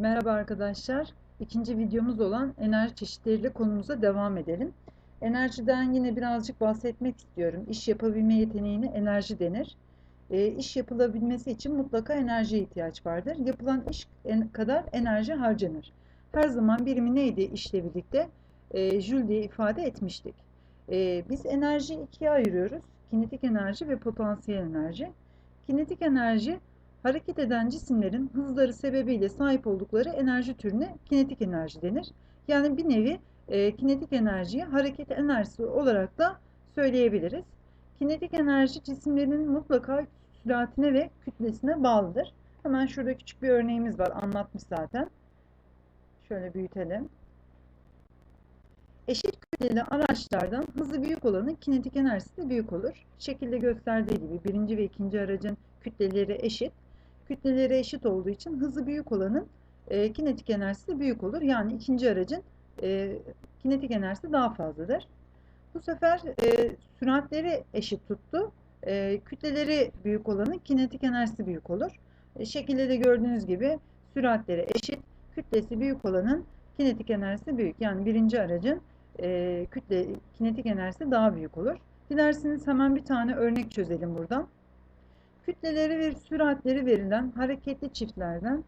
Merhaba arkadaşlar. İkinci videomuz olan enerji çeşitleriyle konumuza devam edelim. Enerjiden yine birazcık bahsetmek istiyorum. İş yapabilme yeteneğine enerji denir. E, iş yapılabilmesi için mutlaka enerjiye ihtiyaç vardır. Yapılan iş en, kadar enerji harcanır. Her zaman birimi neydi işle birlikte? E, Joule diye ifade etmiştik. E, biz enerjiyi ikiye ayırıyoruz. Kinetik enerji ve potansiyel enerji. Kinetik enerji hareket eden cisimlerin hızları sebebiyle sahip oldukları enerji türüne kinetik enerji denir. Yani bir nevi e, kinetik enerjiyi hareket enerjisi olarak da söyleyebiliriz. Kinetik enerji cisimlerin mutlaka süratine ve kütlesine bağlıdır. Hemen şurada küçük bir örneğimiz var anlatmış zaten. Şöyle büyütelim. Eşit kütleli araçlardan hızı büyük olanın kinetik enerjisi de büyük olur. Şekilde gösterdiği gibi birinci ve ikinci aracın kütleleri eşit. Kütleleri eşit olduğu için hızı büyük olanın e, kinetik enerjisi büyük olur. Yani ikinci aracın e, kinetik enerjisi daha fazladır. Bu sefer e, süratleri eşit tuttu. E, kütleleri büyük olanın kinetik enerjisi büyük olur. E, şekilde de gördüğünüz gibi süratleri eşit, kütlesi büyük olanın kinetik enerjisi büyük. Yani birinci aracın e, kütle kinetik enerjisi daha büyük olur. Dilerseniz hemen bir tane örnek çözelim buradan. Kütleleri ve süratleri verilen hareketli çiftlerden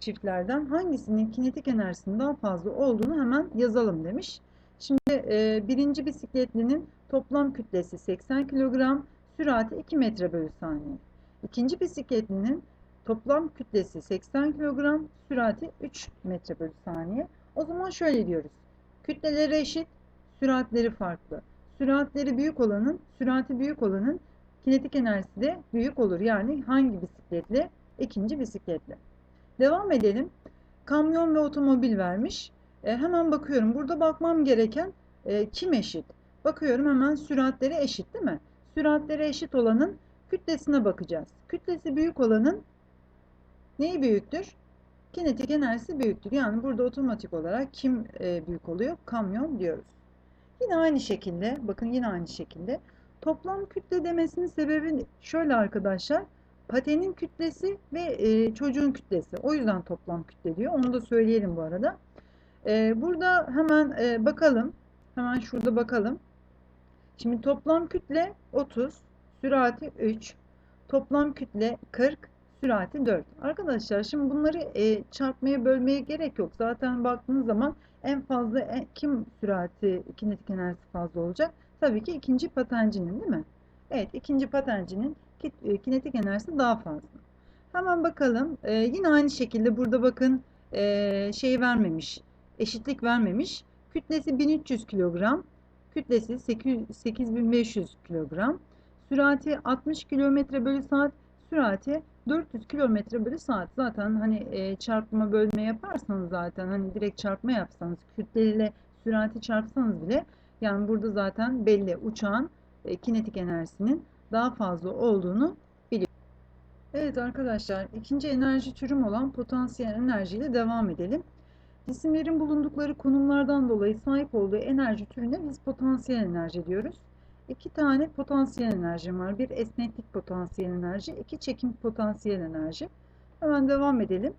çiftlerden hangisinin kinetik enerjisinin daha fazla olduğunu hemen yazalım demiş. Şimdi e, birinci bisikletlinin toplam kütlesi 80 kilogram, sürati 2 metre bölü saniye. İkinci bisikletlinin toplam kütlesi 80 kilogram, sürati 3 metre bölü saniye. O zaman şöyle diyoruz. Kütleleri eşit, süratleri farklı. Süratleri büyük olanın, sürati büyük olanın kinetik enerjisi de büyük olur. Yani hangi bisikletle? İkinci bisikletle. Devam edelim. Kamyon ve otomobil vermiş. E, hemen bakıyorum. Burada bakmam gereken e, kim eşit? Bakıyorum hemen süratleri eşit değil mi? Süratleri eşit olanın kütlesine bakacağız. Kütlesi büyük olanın neyi büyüktür? Kinetik enerjisi büyüktür. Yani burada otomatik olarak kim e, büyük oluyor? Kamyon diyoruz. Yine aynı şekilde, bakın yine aynı şekilde Toplam kütle demesinin sebebi şöyle arkadaşlar. Patenin kütlesi ve e, çocuğun kütlesi. O yüzden toplam kütle diyor. Onu da söyleyelim bu arada. E, burada hemen e, bakalım. Hemen şurada bakalım. Şimdi toplam kütle 30, sürati 3, toplam kütle 40, sürati 4. Arkadaşlar şimdi bunları e, çarpmaya bölmeye gerek yok. Zaten baktığınız zaman en fazla en, kim sürati kinetik enerjisi fazla olacak? Tabii ki ikinci patencinin değil mi? Evet ikinci patencinin e, kinetik enerjisi daha fazla. Hemen bakalım. Ee, yine aynı şekilde burada bakın e, şey vermemiş. Eşitlik vermemiş. Kütlesi 1300 kilogram. Kütlesi 8500 kilogram. Sürati 60 kilometre bölü saat. Sürati 400 kilometre bölü saat. Zaten hani e, çarpma bölme yaparsanız zaten hani direkt çarpma yapsanız kütleyle sürati çarpsanız bile yani burada zaten belli uçağın e, kinetik enerjisinin daha fazla olduğunu biliyoruz. Evet arkadaşlar ikinci enerji türüm olan potansiyel enerjiyle devam edelim. Cisimlerin bulundukları konumlardan dolayı sahip olduğu enerji türüne biz potansiyel enerji diyoruz. İki tane potansiyel enerji var. Bir esneklik potansiyel enerji, iki çekim potansiyel enerji. Hemen devam edelim.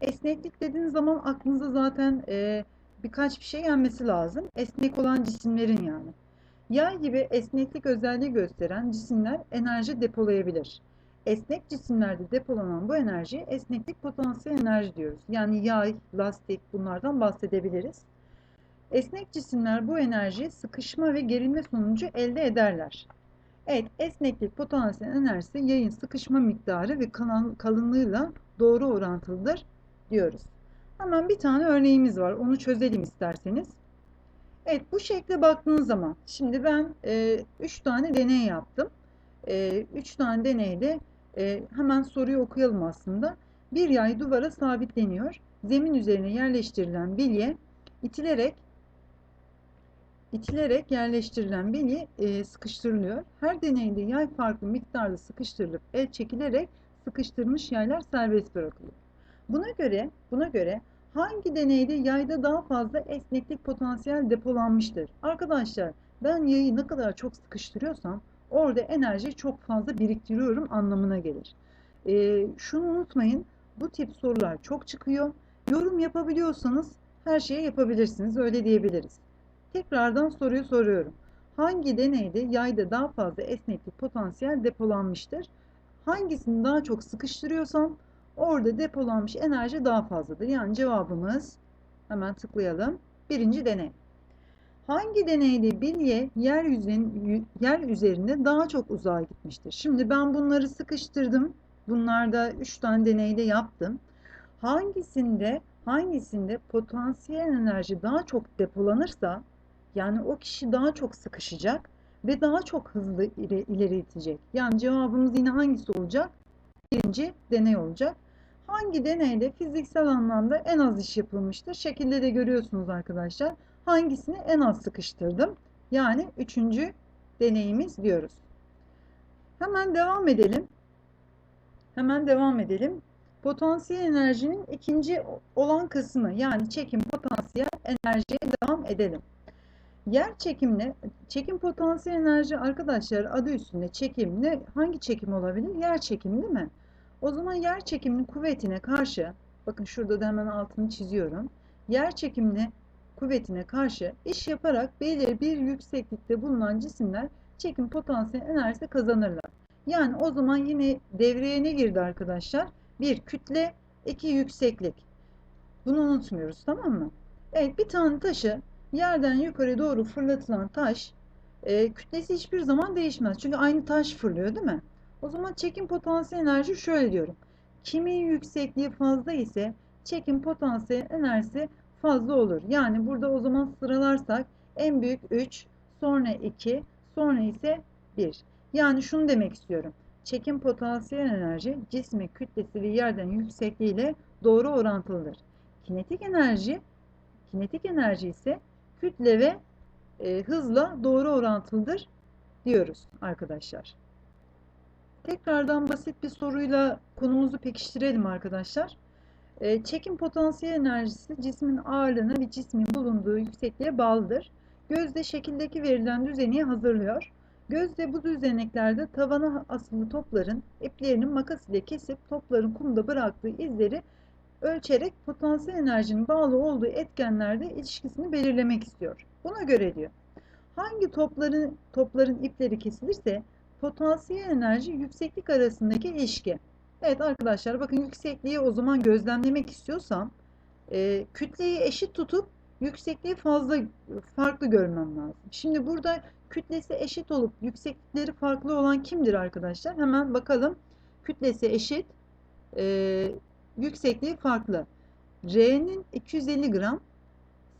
Esneklik dediğiniz zaman aklınıza zaten e, birkaç bir şey gelmesi lazım. Esnek olan cisimlerin yani. Yay gibi esneklik özelliği gösteren cisimler enerji depolayabilir. Esnek cisimlerde depolanan bu enerjiye esneklik potansiyel enerji diyoruz. Yani yay, lastik bunlardan bahsedebiliriz. Esnek cisimler bu enerjiyi sıkışma ve gerilme sonucu elde ederler. Evet, esneklik potansiyel enerjisi yayın sıkışma miktarı ve kalınlığıyla doğru orantılıdır diyoruz. Hemen bir tane örneğimiz var. Onu çözelim isterseniz. Evet bu şekle baktığınız zaman şimdi ben 3 e, tane deney yaptım. 3 e, tane deneyde e, hemen soruyu okuyalım aslında. Bir yay duvara sabitleniyor. Zemin üzerine yerleştirilen bilye itilerek itilerek yerleştirilen bilye e, sıkıştırılıyor. Her deneyde yay farklı miktarda sıkıştırılıp el çekilerek sıkıştırmış yaylar serbest bırakılıyor. Buna göre buna göre hangi deneyde yayda daha fazla esneklik potansiyel depolanmıştır? Arkadaşlar ben yayı ne kadar çok sıkıştırıyorsam orada enerji çok fazla biriktiriyorum anlamına gelir. E, şunu unutmayın bu tip sorular çok çıkıyor. yorum yapabiliyorsanız her şeyi yapabilirsiniz. Öyle diyebiliriz. Tekrardan soruyu soruyorum. Hangi deneyde yayda daha fazla esneklik potansiyel depolanmıştır? Hangisini daha çok sıkıştırıyorsam orada depolanmış enerji daha fazladır. Yani cevabımız hemen tıklayalım. Birinci deney. Hangi deneyde bilye yer, yüzeyin, yer üzerinde daha çok uzağa gitmiştir? Şimdi ben bunları sıkıştırdım. Bunlarda 3 tane deneyde yaptım. Hangisinde hangisinde potansiyel enerji daha çok depolanırsa yani o kişi daha çok sıkışacak ve daha çok hızlı ileri itecek. Yani cevabımız yine hangisi olacak? Birinci deney olacak. Hangi deneyde fiziksel anlamda en az iş yapılmıştır? Şekilde de görüyorsunuz arkadaşlar. Hangisini en az sıkıştırdım? Yani üçüncü deneyimiz diyoruz. Hemen devam edelim. Hemen devam edelim. Potansiyel enerjinin ikinci olan kısmı yani çekim potansiyel enerjiye devam edelim. Yer çekimle çekim potansiyel enerji arkadaşlar adı üstünde çekim ne hangi çekim olabilir? Yer çekimi değil mi? O zaman yer çekiminin kuvvetine karşı bakın şurada da hemen altını çiziyorum. Yer çekimine kuvvetine karşı iş yaparak belirli bir yükseklikte bulunan cisimler çekim potansiyel enerjisi kazanırlar. Yani o zaman yine devreye ne girdi arkadaşlar? Bir kütle, iki yükseklik. Bunu unutmuyoruz tamam mı? Evet bir tane taşı yerden yukarı doğru fırlatılan taş e, kütlesi hiçbir zaman değişmez. Çünkü aynı taş fırlıyor değil mi? O zaman çekim potansiyel enerji şöyle diyorum. Kimin yüksekliği fazla ise çekim potansiyel enerjisi fazla olur. Yani burada o zaman sıralarsak en büyük 3, sonra 2, sonra ise 1. Yani şunu demek istiyorum. Çekim potansiyel enerji cismin kütlesi ve yerden yüksekliği ile doğru orantılıdır. Kinetik enerji kinetik enerji ise kütle ve e, hızla doğru orantılıdır diyoruz arkadaşlar. Tekrardan basit bir soruyla konumuzu pekiştirelim arkadaşlar. E, çekim potansiyel enerjisi cismin ağırlığına ve cismin bulunduğu yüksekliğe bağlıdır. Gözde şekildeki verilen düzeni hazırlıyor. Gözde bu düzeneklerde tavana asılı topların iplerinin makas ile kesip topların kumda bıraktığı izleri ölçerek potansiyel enerjinin bağlı olduğu etkenlerde ilişkisini belirlemek istiyor. Buna göre diyor. Hangi topların topların ipleri kesilirse potansiyel enerji yükseklik arasındaki ilişki. Evet arkadaşlar bakın yüksekliği o zaman gözlemlemek istiyorsam e, kütleyi eşit tutup yüksekliği fazla farklı görmem lazım. Şimdi burada kütlesi eşit olup yükseklikleri farklı olan kimdir arkadaşlar? Hemen bakalım. Kütlesi eşit, e, yüksekliği farklı. R'nin 250 gram,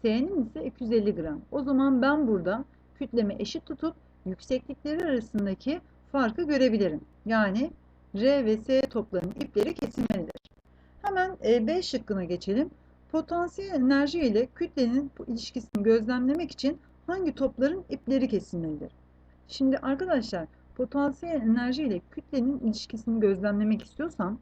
S'nin ise 250 gram. O zaman ben burada kütlemi eşit tutup yükseklikleri arasındaki farkı görebilirim. Yani R ve S toplarının ipleri kesilmelidir. Hemen e, B şıkkına geçelim. Potansiyel enerji ile kütlenin ilişkisini gözlemlemek için hangi topların ipleri kesilmelidir? Şimdi arkadaşlar potansiyel enerji ile kütlenin ilişkisini gözlemlemek istiyorsam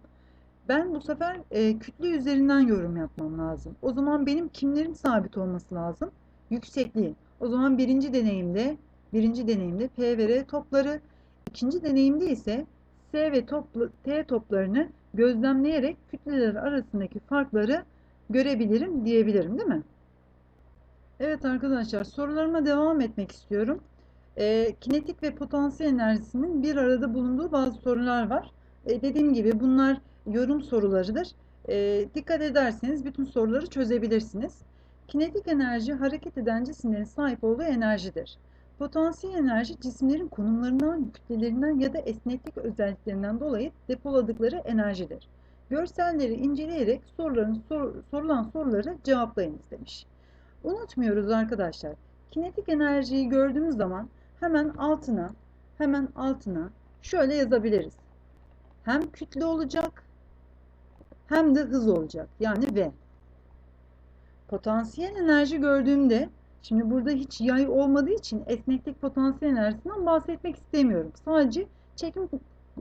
ben bu sefer e, kütle üzerinden yorum yapmam lazım. O zaman benim kimlerin sabit olması lazım? Yüksekliği. O zaman birinci deneyimde birinci deneyimde P ve R topları, ikinci deneyimde ise S ve toplu, T toplarını gözlemleyerek kütleler arasındaki farkları görebilirim diyebilirim değil mi? Evet arkadaşlar sorularıma devam etmek istiyorum. E, kinetik ve potansiyel enerjisinin bir arada bulunduğu bazı sorular var. E, dediğim gibi bunlar yorum sorularıdır. E, dikkat ederseniz bütün soruları çözebilirsiniz. Kinetik enerji hareket eden cisimlerin sahip olduğu enerjidir. Potansiyel enerji cisimlerin konumlarından, kütlelerinden ya da esneklik özelliklerinden dolayı depoladıkları enerjidir. Görselleri inceleyerek soruların sor, sorulan soruları cevaplayınız demiş. Unutmuyoruz arkadaşlar. Kinetik enerjiyi gördüğümüz zaman hemen altına hemen altına şöyle yazabiliriz. Hem kütle olacak hem de hız olacak. Yani V. Potansiyel enerji gördüğümde şimdi burada hiç yay olmadığı için esneklik potansiyel enerjisinden bahsetmek istemiyorum. Sadece çekim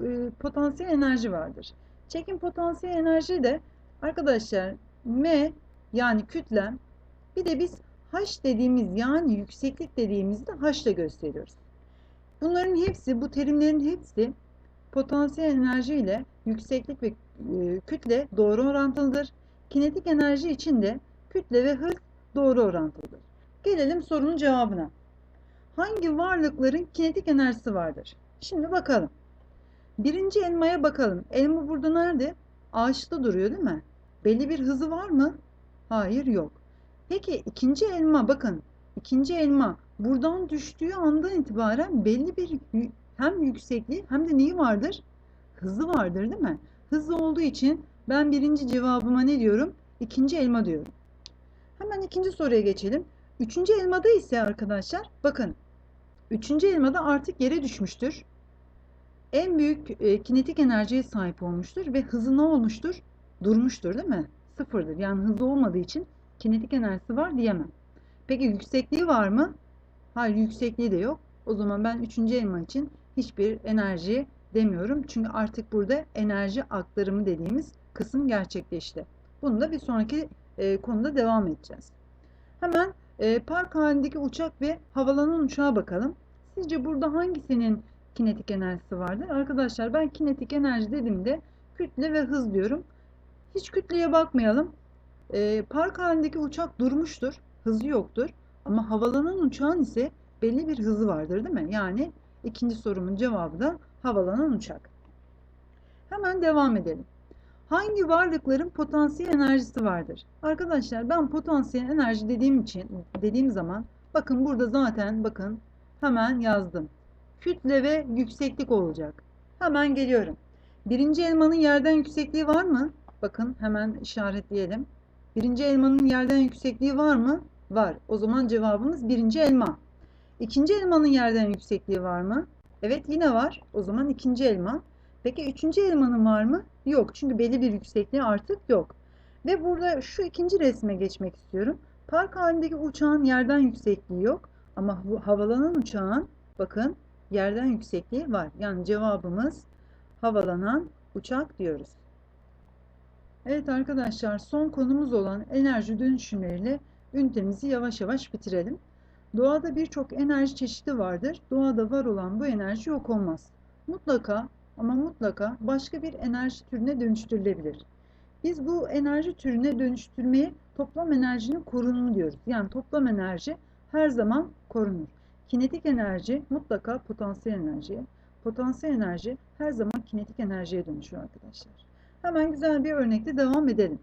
e, potansiyel enerji vardır. Çekim potansiyel enerji de arkadaşlar M yani kütlem bir de biz H dediğimiz yani yükseklik dediğimizde H ile gösteriyoruz. Bunların hepsi bu terimlerin hepsi potansiyel enerji ile yükseklik ve e, kütle doğru orantılıdır. kinetik enerji için de kütle ve hız doğru orantılıdır. Gelelim sorunun cevabına. Hangi varlıkların kinetik enerjisi vardır? Şimdi bakalım. Birinci elmaya bakalım. Elma burada nerede? Ağaçta duruyor değil mi? Belli bir hızı var mı? Hayır yok. Peki ikinci elma bakın. İkinci elma buradan düştüğü andan itibaren belli bir hem yüksekliği hem de neyi vardır? Hızı vardır değil mi? Hızlı olduğu için ben birinci cevabıma ne diyorum? İkinci elma diyorum. Hemen ikinci soruya geçelim. Üçüncü elmada ise arkadaşlar bakın. Üçüncü elmada artık yere düşmüştür. En büyük e, kinetik enerjiye sahip olmuştur ve hızı ne olmuştur? Durmuştur değil mi? Sıfırdır. Yani hızlı olmadığı için kinetik enerjisi var diyemem. Peki yüksekliği var mı? Hayır yüksekliği de yok. O zaman ben üçüncü elma için hiçbir enerji demiyorum. Çünkü artık burada enerji aktarımı dediğimiz kısım gerçekleşti. Bunu da bir sonraki e, konuda devam edeceğiz. Hemen e, park halindeki uçak ve havalanan uçağa bakalım. Sizce burada hangisinin kinetik enerjisi vardır? Arkadaşlar ben kinetik enerji dediğimde kütle ve hız diyorum. Hiç kütleye bakmayalım. E, park halindeki uçak durmuştur. Hızı yoktur. Ama havalanan uçağın ise belli bir hızı vardır değil mi? Yani ikinci sorumun cevabı da havalanan uçak. Hemen devam edelim. Hangi varlıkların potansiyel enerjisi vardır? Arkadaşlar ben potansiyel enerji dediğim için dediğim zaman bakın burada zaten bakın hemen yazdım. Kütle ve yükseklik olacak. Hemen geliyorum. Birinci elmanın yerden yüksekliği var mı? Bakın hemen işaretleyelim. Birinci elmanın yerden yüksekliği var mı? Var. O zaman cevabımız birinci elma. İkinci elmanın yerden yüksekliği var mı? Evet yine var. O zaman ikinci elma. Peki üçüncü elmanın var mı? Yok. Çünkü belli bir yüksekliği artık yok. Ve burada şu ikinci resme geçmek istiyorum. Park halindeki uçağın yerden yüksekliği yok. Ama havalanan uçağın bakın yerden yüksekliği var. Yani cevabımız havalanan uçak diyoruz. Evet arkadaşlar son konumuz olan enerji dönüşümleriyle ünitemizi yavaş yavaş bitirelim. Doğada birçok enerji çeşidi vardır. Doğada var olan bu enerji yok olmaz. Mutlaka ama mutlaka başka bir enerji türüne dönüştürülebilir. Biz bu enerji türüne dönüştürmeye toplam enerjinin korunumu diyoruz. Yani toplam enerji her zaman korunur. Kinetik enerji mutlaka potansiyel enerjiye, potansiyel enerji her zaman kinetik enerjiye dönüşüyor arkadaşlar. Hemen güzel bir örnekle devam edelim.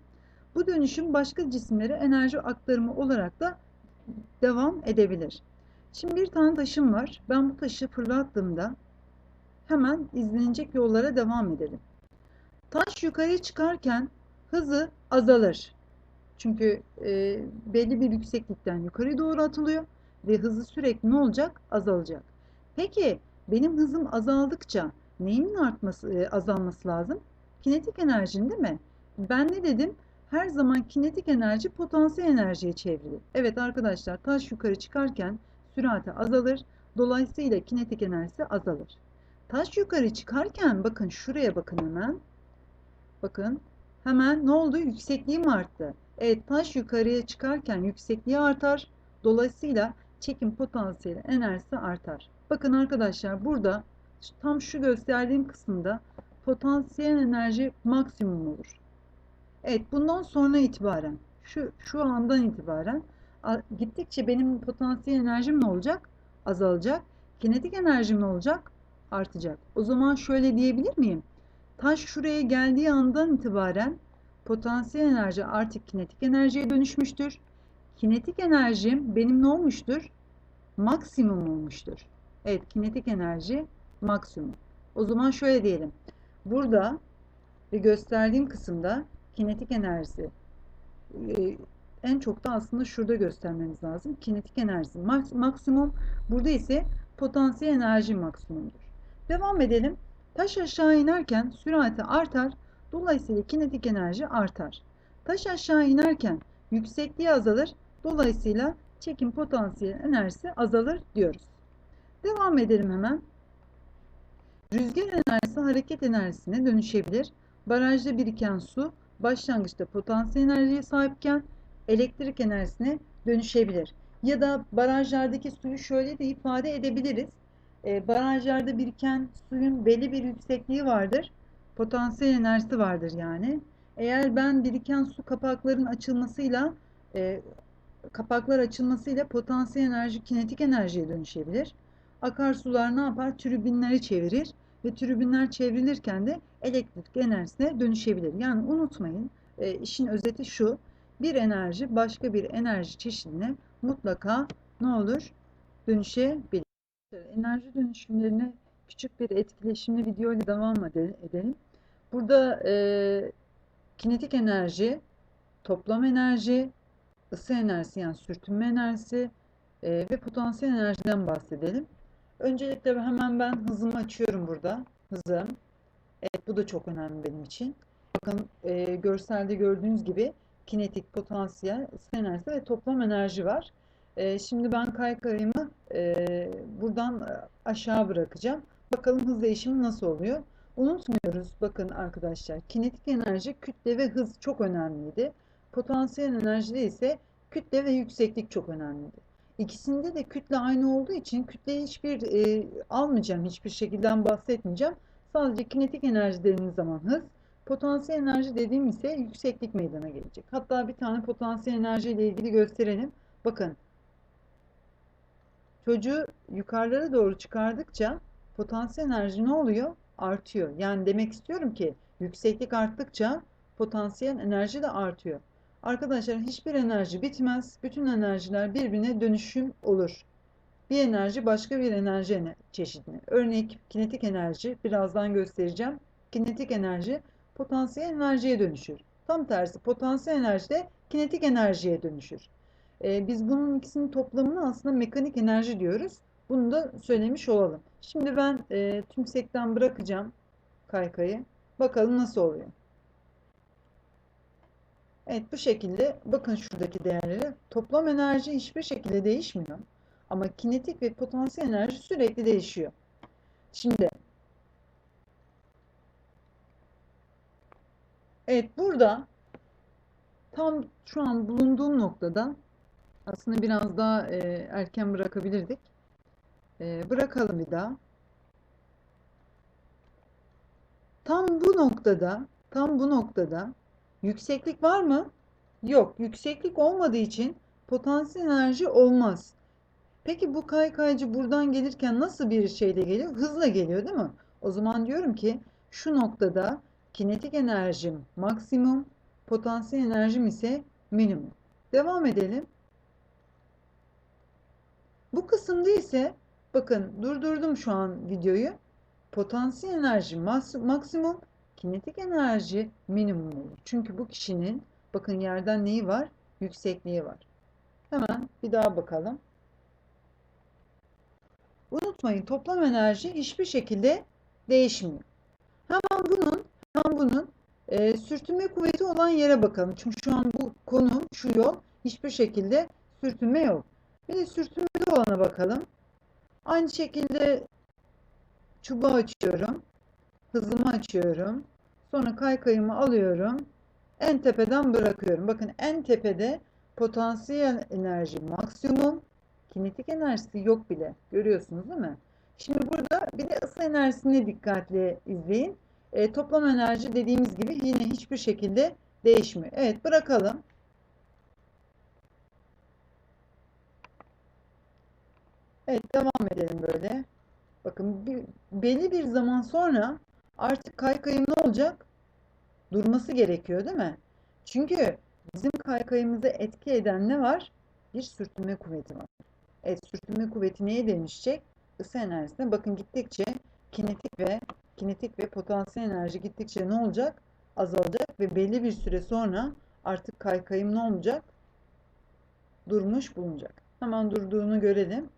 Bu dönüşüm başka cisimlere enerji aktarımı olarak da devam edebilir. Şimdi bir tane taşım var. Ben bu taşı fırlattığımda hemen izlenecek yollara devam edelim. Taş yukarıya çıkarken hızı azalır. Çünkü e, belli bir yükseklikten yukarı doğru atılıyor ve hızı sürekli ne olacak? Azalacak. Peki benim hızım azaldıkça neyimin artması, e, azalması lazım? Kinetik enerjinin değil mi? Ben ne dedim? Her zaman kinetik enerji potansiyel enerjiye çevrilir. Evet arkadaşlar taş yukarı çıkarken sürati azalır. Dolayısıyla kinetik enerjisi azalır. Taş yukarı çıkarken bakın şuraya bakın hemen. Bakın hemen ne oldu? Yüksekliğim arttı. Evet taş yukarıya çıkarken yüksekliği artar. Dolayısıyla çekim potansiyeli enerjisi artar. Bakın arkadaşlar burada tam şu gösterdiğim kısımda potansiyel enerji maksimum olur. Evet bundan sonra itibaren şu şu andan itibaren gittikçe benim potansiyel enerjim ne olacak? Azalacak. Kinetik enerjim ne olacak? Artacak. O zaman şöyle diyebilir miyim? Taş şuraya geldiği andan itibaren potansiyel enerji artık kinetik enerjiye dönüşmüştür. Kinetik enerjim benim ne olmuştur? Maksimum olmuştur. Evet kinetik enerji maksimum. O zaman şöyle diyelim. Burada ve gösterdiğim kısımda kinetik enerjisi e, en çok da aslında şurada göstermemiz lazım. Kinetik enerjisi maksimum. Burada ise potansiyel enerji maksimumdur. Devam edelim. Taş aşağı inerken sürati artar. Dolayısıyla kinetik enerji artar. Taş aşağı inerken yüksekliği azalır. Dolayısıyla çekim potansiyel enerjisi azalır diyoruz. Devam edelim hemen. Rüzgar enerjisi hareket enerjisine dönüşebilir. Barajda biriken su başlangıçta potansiyel enerjiye sahipken elektrik enerjisine dönüşebilir. Ya da barajlardaki suyu şöyle de ifade edebiliriz. E, barajlarda biriken suyun belli bir yüksekliği vardır. Potansiyel enerjisi vardır yani. Eğer ben biriken su kapakların açılmasıyla e, kapaklar açılmasıyla potansiyel enerji kinetik enerjiye dönüşebilir. Akarsular ne yapar? Tribünleri çevirir ve tribünler çevrilirken de elektrik enerjisine dönüşebilir. Yani unutmayın e, işin özeti şu. Bir enerji başka bir enerji çeşidine mutlaka ne olur? Dönüşebilir. Enerji dönüşümlerine küçük bir etkileşimli video ile devam edelim. Burada e, kinetik enerji, toplam enerji, ısı enerjisi yani sürtünme enerjisi e, ve potansiyel enerjiden bahsedelim. Öncelikle hemen ben hızımı açıyorum burada. Hızım. Evet bu da çok önemli benim için. Bakın e, görselde gördüğünüz gibi kinetik, potansiyel, ısı enerjisi ve toplam enerji var. E, şimdi ben kaykayımı e, buradan aşağı bırakacağım. Bakalım hız değişimi nasıl oluyor? Unutmuyoruz bakın arkadaşlar kinetik enerji kütle ve hız çok önemliydi. Potansiyel enerjide ise kütle ve yükseklik çok önemliydi. İkisinde de kütle aynı olduğu için kütleyi hiçbir e, almayacağım, hiçbir şekilde bahsetmeyeceğim. Sadece kinetik enerji dediğimiz zaman hız, potansiyel enerji dediğim ise yükseklik meydana gelecek. Hatta bir tane potansiyel enerji ile ilgili gösterelim. Bakın çocuğu yukarılara doğru çıkardıkça potansiyel enerji ne oluyor? Artıyor. Yani demek istiyorum ki yükseklik arttıkça potansiyel enerji de artıyor. Arkadaşlar hiçbir enerji bitmez. Bütün enerjiler birbirine dönüşüm olur. Bir enerji başka bir enerji çeşidine. Örnek kinetik enerji birazdan göstereceğim. Kinetik enerji potansiyel enerjiye dönüşür. Tam tersi potansiyel enerji de kinetik enerjiye dönüşür. Ee, biz bunun ikisinin toplamını aslında mekanik enerji diyoruz. Bunu da söylemiş olalım. Şimdi ben e, tümsekten bırakacağım kaykayı. Bakalım nasıl oluyor. Evet bu şekilde bakın şuradaki değerleri. Toplam enerji hiçbir şekilde değişmiyor. Ama kinetik ve potansiyel enerji sürekli değişiyor. Şimdi Evet burada tam şu an bulunduğum noktada aslında biraz daha e, erken bırakabilirdik. E, bırakalım bir daha. Tam bu noktada, tam bu noktada yükseklik var mı? Yok. Yükseklik olmadığı için potansiyel enerji olmaz. Peki bu kaykaycı buradan gelirken nasıl bir şeyle geliyor? Hızla geliyor değil mi? O zaman diyorum ki şu noktada kinetik enerjim maksimum, potansiyel enerjim ise minimum. Devam edelim. Bu kısımda ise bakın durdurdum şu an videoyu. Potansiyel enerji maksimum, kinetik enerji minimum olur. Çünkü bu kişinin bakın yerden neyi var? Yüksekliği var. Hemen bir daha bakalım. Unutmayın toplam enerji hiçbir şekilde değişmiyor. Hemen bunun hemen bunun e, sürtünme kuvveti olan yere bakalım. Çünkü şu an bu konu şu yol hiçbir şekilde sürtünme yok. Bir de sürtünmeli olana bakalım. Aynı şekilde çubuğu açıyorum. Hızımı açıyorum. Sonra kaykayımı alıyorum. En tepeden bırakıyorum. Bakın en tepede potansiyel enerji maksimum. Kinetik enerjisi yok bile. Görüyorsunuz değil mi? Şimdi burada bir de ısı enerjisini dikkatli izleyin. E, toplam enerji dediğimiz gibi yine hiçbir şekilde değişmiyor. Evet bırakalım. Evet devam edelim böyle. Bakın bir, belli bir zaman sonra artık kaykayım ne olacak? Durması gerekiyor değil mi? Çünkü bizim kaykayımıza etki eden ne var? Bir sürtünme kuvveti var. Evet sürtünme kuvveti neye dönüşecek? Isı enerjisine. Bakın gittikçe kinetik ve kinetik ve potansiyel enerji gittikçe ne olacak? Azalacak ve belli bir süre sonra artık kaykayım ne olacak? Durmuş bulunacak. Hemen durduğunu görelim.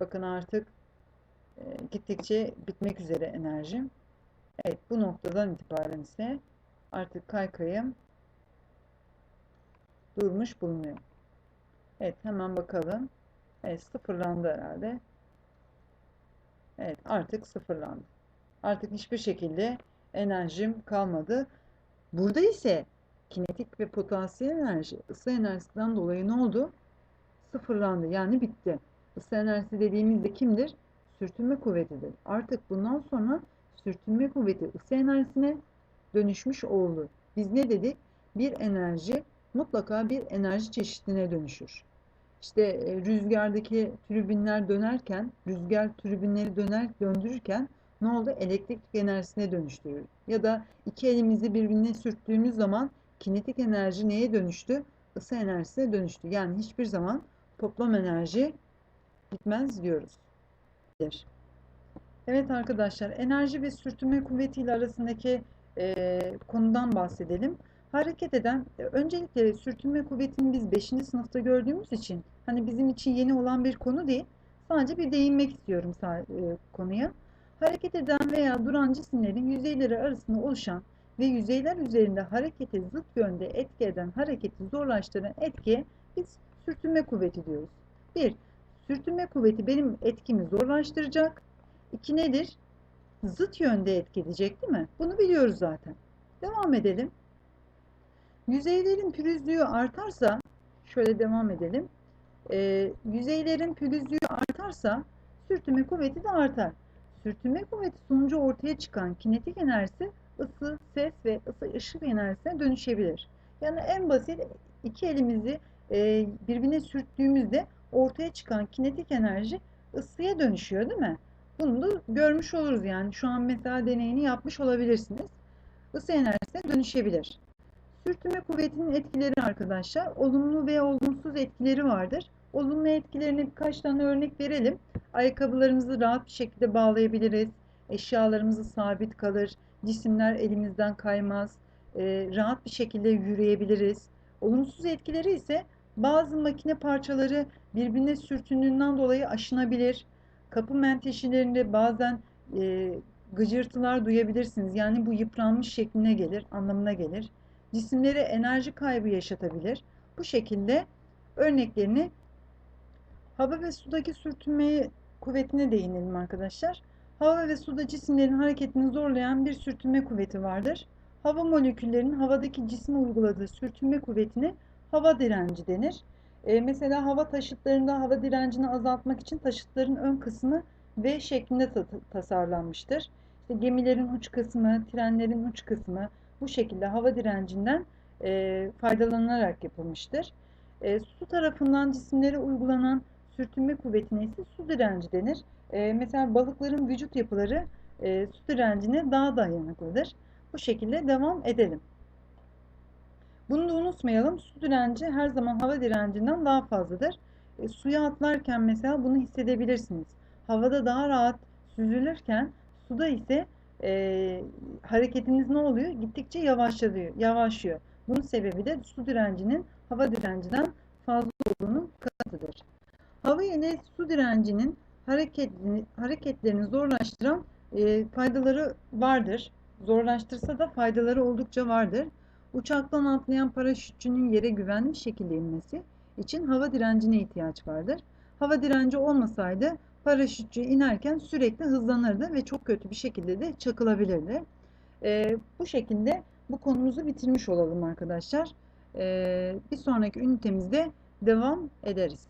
Bakın artık e, gittikçe bitmek üzere enerjim. Evet bu noktadan itibaren ise artık kaykayım durmuş bulunuyor. Evet hemen bakalım. Evet sıfırlandı herhalde. Evet artık sıfırlandı. Artık hiçbir şekilde enerjim kalmadı. Burada ise kinetik ve potansiyel enerji ısı enerjisinden dolayı ne oldu? Sıfırlandı yani bitti. Isı enerjisi dediğimizde kimdir? Sürtünme kuvvetidir. Artık bundan sonra sürtünme kuvveti ısı enerjisine dönüşmüş oldu. Biz ne dedik? Bir enerji mutlaka bir enerji çeşidine dönüşür. İşte e, rüzgardaki tribünler dönerken, rüzgar tribünleri döner döndürürken ne oldu? Elektrik enerjisine dönüştürür. Ya da iki elimizi birbirine sürttüğümüz zaman kinetik enerji neye dönüştü? Isı enerjisine dönüştü. Yani hiçbir zaman toplam enerji gitmez diyoruz. Evet arkadaşlar, enerji ve sürtünme kuvvetiyle arasındaki e, konudan bahsedelim. Hareket eden, e, öncelikle sürtünme kuvvetini biz 5. sınıfta gördüğümüz için hani bizim için yeni olan bir konu değil. Sadece bir değinmek istiyorum e, konuya. Hareket eden veya duran cisimlerin yüzeyleri arasında oluşan ve yüzeyler üzerinde harekete zıt yönde etki eden, hareketi zorlaştıran etkiye biz sürtünme kuvveti diyoruz. Bir, sürtünme kuvveti benim etkimi zorlaştıracak. İki nedir? Zıt yönde etki edecek değil mi? Bunu biliyoruz zaten. Devam edelim. Yüzeylerin pürüzlüğü artarsa, şöyle devam edelim. Ee, yüzeylerin pürüzlüğü artarsa sürtünme kuvveti de artar. Sürtünme kuvveti sonucu ortaya çıkan kinetik enerjisi ısı, ses ve ısı ışık enerjisine dönüşebilir. Yani en basit iki elimizi e, birbirine sürttüğümüzde ortaya çıkan kinetik enerji ısıya dönüşüyor değil mi? Bunu da görmüş oluruz yani. Şu an mesela deneyini yapmış olabilirsiniz. Isı enerjisine dönüşebilir. Sürtünme kuvvetinin etkileri arkadaşlar, olumlu ve olumsuz etkileri vardır. Olumlu etkilerine birkaç tane örnek verelim. Ayakkabılarımızı rahat bir şekilde bağlayabiliriz. Eşyalarımızı sabit kalır. Cisimler elimizden kaymaz. Rahat bir şekilde yürüyebiliriz. Olumsuz etkileri ise bazı makine parçaları birbirine sürtündüğünden dolayı aşınabilir. Kapı menteşelerinde bazen e, gıcırtılar duyabilirsiniz. Yani bu yıpranmış şekline gelir, anlamına gelir. Cisimlere enerji kaybı yaşatabilir. Bu şekilde örneklerini hava ve sudaki sürtünme kuvvetine değinelim arkadaşlar. Hava ve suda cisimlerin hareketini zorlayan bir sürtünme kuvveti vardır. Hava moleküllerinin havadaki cisme uyguladığı sürtünme kuvvetine hava direnci denir. E, mesela hava taşıtlarında hava direncini azaltmak için taşıtların ön kısmı V şeklinde ta tasarlanmıştır. İşte gemilerin uç kısmı, trenlerin uç kısmı bu şekilde hava direncinden e, faydalanarak yapılmıştır. E, su tarafından cisimlere uygulanan sürtünme kuvvetine ise su direnci denir. E, mesela balıkların vücut yapıları e, su direncine daha dayanıklıdır. Bu şekilde devam edelim. Bunu da unutmayalım. Su direnci her zaman hava direncinden daha fazladır. E, suya atlarken mesela bunu hissedebilirsiniz. Havada daha rahat süzülürken suda ise e, hareketiniz ne oluyor? Gittikçe yavaşlıyor, yavaşlıyor. Bunun sebebi de su direncinin hava direnciden fazla olduğunun kanıtıdır. Hava ile su direncinin hareketlerini, hareketlerini zorlaştıran e, faydaları vardır. Zorlaştırsa da faydaları oldukça vardır. Uçaktan atlayan paraşütçünün yere güvenli bir şekilde inmesi için hava direncine ihtiyaç vardır. Hava direnci olmasaydı paraşütçü inerken sürekli hızlanırdı ve çok kötü bir şekilde de çakılabilirdi. E, bu şekilde bu konumuzu bitirmiş olalım arkadaşlar. E, bir sonraki ünitemizde devam ederiz.